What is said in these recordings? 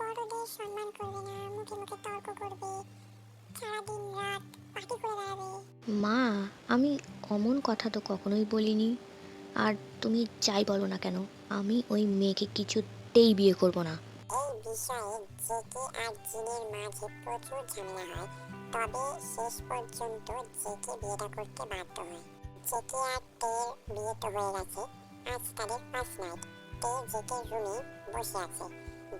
বড়দের সম্মান করবে না মুখে মুখে তর্ক করবে সারাদিন রাত পার্টি করে বেড়াবে। মা আমি অমন কথা তো কখনোই বলিনি। আর তুমি যাই বলো না কেন আমি ওই মেয়েকে কিছুতেই বিয়ে করব না। এই বিষয়ে জেকে আর জিনের মাঝে প্রচুর ঝামেলা হয় তবে শেষ পর্যন্ত জেকে বিয়েটা করতে বাধ্য হয়। জেকে আর টের বিয়ে তো হয়ে গেছে আজ তাদের ফার্স্ট নাইট জেকের রুমে বসে আছে।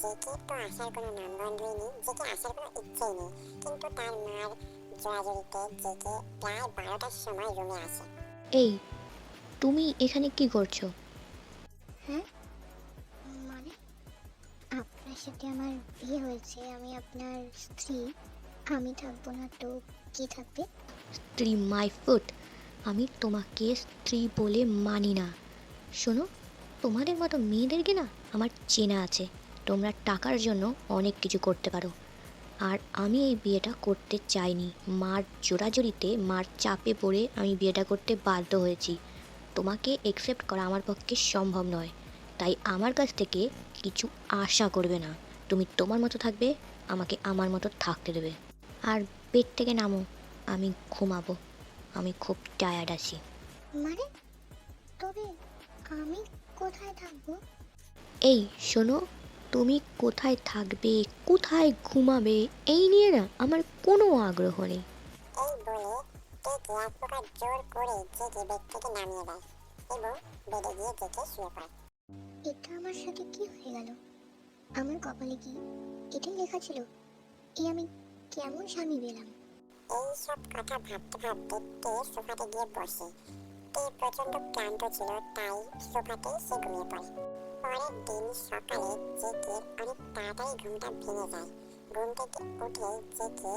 জেকে তো আসার কোনো নেই জেকে আসার কোনো ইচ্ছেই নেই। কিন্তু তার মার জোরাজুরিতে জেকে প্রায় বারোটার সময় রুমে আসে। এই তুমি এখানে কি করছ? হ্যাঁ? মানে? আপনার সাথে আমার বিয়ে হয়েছে আমি আপনার স্ত্রী। আমি থাকব না তো কে থাকবে? স্ত্রী মাই ফুট আমি তোমাকে স্ত্রী বলে মানি না। শোনো তোমাদের মতো মেয়েদেরকে না আমার চেনা আছে। তোমরা টাকার জন্য অনেক কিছু করতে পারো। আর আমি এই বিয়েটা করতে চাইনি। মার জোরাজোরিতে মার চাপে পড়ে আমি বিয়েটা করতে বাধ্য হয়েছি। তোমাকে একসেপ্ট করা আমার পক্ষে সম্ভব নয়। তাই আমার কাছ থেকে কিছু আশা করবে না। তুমি তোমার মতো থাকবে আমাকে আমার মতো থাকতে দেবে। আর পেট থেকে নামো আমি ঘুমাবো। আমি খুব টায়ার্ড আছি। মানে? তবে আমি কোথায় থাকব? এই শোনো। তুমি কোথায় থাকবে কোথায় ঘুমাবে এই নিয়ে না আমার কোনো আগ্রহ নেই। এই বলে টেকে এক প্রকার জোর করে জেকে বেড থেকে নামিয়ে দেয় এবং বেডে গিয়ে জেকে শুয়ে পড়ে। এটা আমার সাথে কি হয়ে গেল? আমার কপালে কি এটাই লেখা ছিল? এই আমি কেমন স্বামী পেলাম? এই সব কথা ভাবতে ভাবতে তে সোফাতে গিয়ে বসে? তে প্রচণ্ড ক্লান্ত ছিল তাই সোফাতেই সে ঘুমিয়ে পড়ে। পরের দিন সকালে জেকের অনেক তাড়াতাড়ি ঘুমটা ভেঙে যায়। ঘুম থেকে উঠে জেকে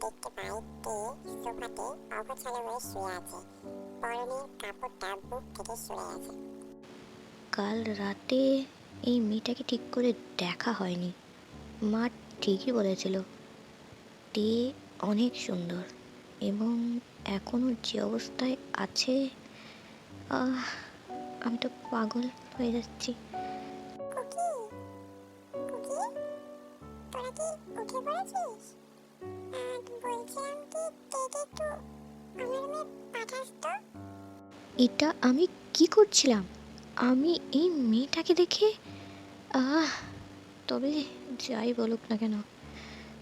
দেখতে পায় সোফাতে হয়ে শুয়ে আছে। পরনের কাপড়টা বুক থেকে সরে গেছে। কাল রাতে এই মেয়েটাকে ঠিক করে দেখা হয়নি। মা ঠিকই বলেছিল তে অনেক সুন্দর এবং এখনও যে অবস্থায় আছে আহ, আমি তো পাগল। হয়ে যাচ্ছি। এটা আমি কি করছিলাম? আমি এই মেয়েটাকে দেখে আহ তবে যাই বলুক না কেন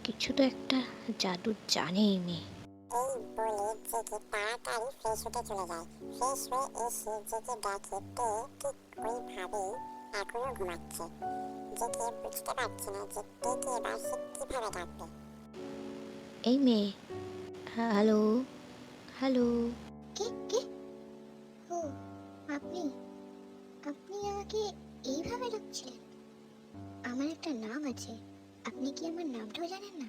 কিছু তো একটা জাদু জানে এই মেয়ে। এই বলে জেকে তাড়াতাড়ি ফ্রেশ হতে চলে যায়। ফ্রেশ হয়ে এসে জেকে দেখে তে ঠিক ওইভাবেই এখনও ঘুমাচ্ছে। বুঝতে পারছে না যে তেকে এবার সে কীভাবে ডাকবে। এই মেয়ে হ্যালো হ্যালো। কে কে? ও আপনি আপনি আমাকে এইভাবে ডাকছিলেন? আমার একটা নাম আছে আপনি কি আমার নামটাও জানেন না?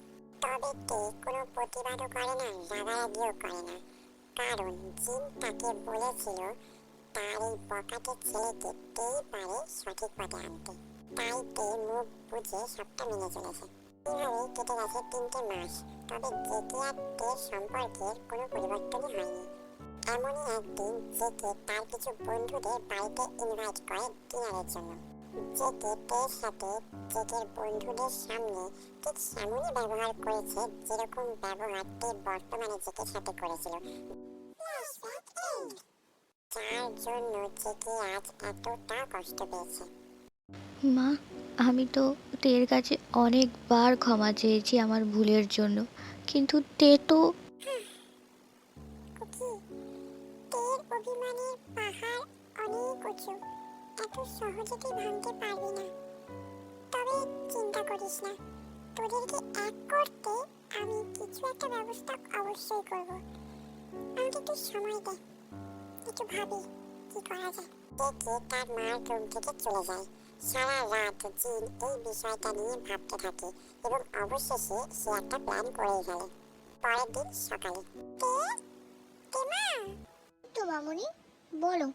তবে তে কোনো প্রতিবাদও করে না রাগারাগিও করে না। কারণ জিন তাকে বলেছিল, তার এই বকাটে ছেলেকে তেই পারে সঠিক পথে আনতে? তাই তে মুখ বুঝে সবটা মেনে চলেছে। এভাবেই কেটে গেছে তিনটে মাস, তবে জেকে আর টের সম্পর্কের কোনো পরিবর্তনই হয়নি। এমনই একদিন জেকে তার কিছু বন্ধুদের বাড়িতে ইনভাইট করে ডিনারের জন্য। জেকে টের সাথে জেকের বন্ধুদের সামনে ঠিক সেমনই ব্যবহার করেছে যেরকম ব্যবহার তে বর্তমানে জেকের সাথে করেছিল। যার জন্য জেকে আজ এতটা কষ্ট পেয়েছে। মা, আমি তো তের কাছে অনেকবার ক্ষমা চেয়েছি আমার ভুলের জন্য। কিন্তু তে তো ভাঙতে পারবি না। তবে চিন্তা করিস না। তোদেরকে এক করতে আমি কিছু একটা ব্যবস্থা অবশ্যই করব। আমাকে একটু সময় দে। একটু ভাবি কি করা যায়। দেখে তার মার রুম থেকে চলে যায়। সারা রাত জিন এই বিষয়টা নিয়ে ভাবতে থাকে এবং অবশেষে সে একটা প্ল্যান করেই ফেলে। পরের দিন সকালে। তে মা? তো মামুনি বলো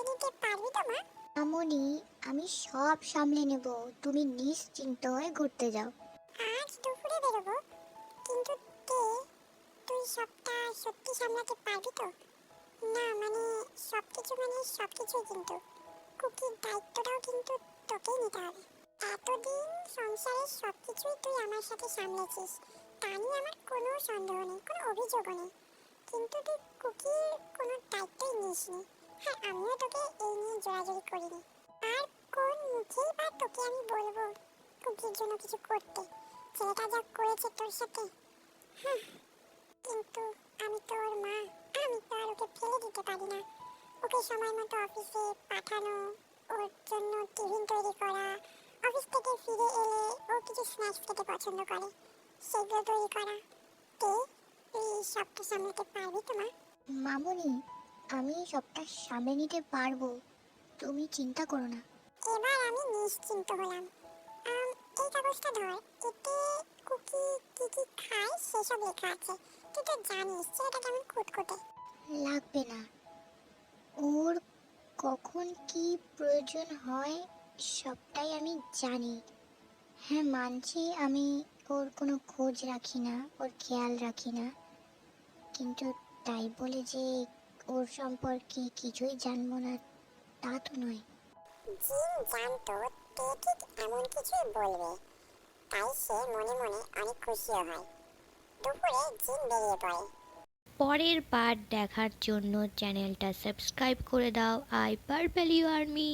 সামলে নিতে পারবি তো মা? মামুনি আমি সব সামলে নেব। তুমি নিশ্চিন্ত হয়ে ঘুরতে যাও। আজ দুপুরে বেরোবো। কিন্তু তে তুই সবটা সত্যি সামলাতে পারবি তো? না মানে সবকিছু মানে সবকিছুই কিন্তু। কুকির দায়িত্বটাও কিন্তু তোকেই নিতে হবে। এতদিন সংসারের সবকিছুই তুই আমার সাথে সামলেছিস। তা নিয়ে আমার কোনো সন্দেহ নেই কোনো অভিযোগও নেই। কিন্তু তুই কুকির কোনো দায়িত্বই নিসনি। হ্যাঁ আমিও তোকে এই নিয়ে জোরাজোরি করিনি। আর কোন মুখেই বা তোকে আমি বলব কুকির জন্য কিছু করতে? ছেলেটা যা করেছে তোর সাথে। হাহ, কিন্তু আমি তোর মা আমি তো আর ওকে ফেলে দিতে পারি না। ওকে সময় মতো অফিসে পাঠানো ওর জন্য টিফিন তৈরি করা অফিস থেকে ফিরে এলে ও কিছু স্ন্যাক্স খেতে পছন্দ করে। সেগুলো তৈরি করা। তে তুই সবটা সামলাতে পারবি তো মা? মামুনি আমি সবটা সামলে নিতে পারব। তুমি চিন্তা করো না। এবার আমি নিশ্চিন্ত হলাম। এই কাগজটা ধর এতে কুকি কি কি খায় সেসব লেখা আছে। তুই তো জানিস ছেলেটা কেমন খুঁতখুঁতে লাগবে না। ওর কখন কি প্রয়োজন হয় সবটাই আমি জানি। হ্যাঁ মানছি আমি ওর কোনো খোঁজ রাখি না ওর খেয়াল রাখি না। কিন্তু তাই বলে যে ওর সম্পর্কে কিছুই জানব না তা তো নয়। জিন জানতো তে ঠিক এমন কিছুই বলবে তাই সে মনে মনে অনেক খুশিও হয়। দুপুরে জিন বেরিয়ে পড়ে। পরের পার্ট দেখার জন্য চ্যানেলটা সাবস্ক্রাইব করে দাও I purple you army me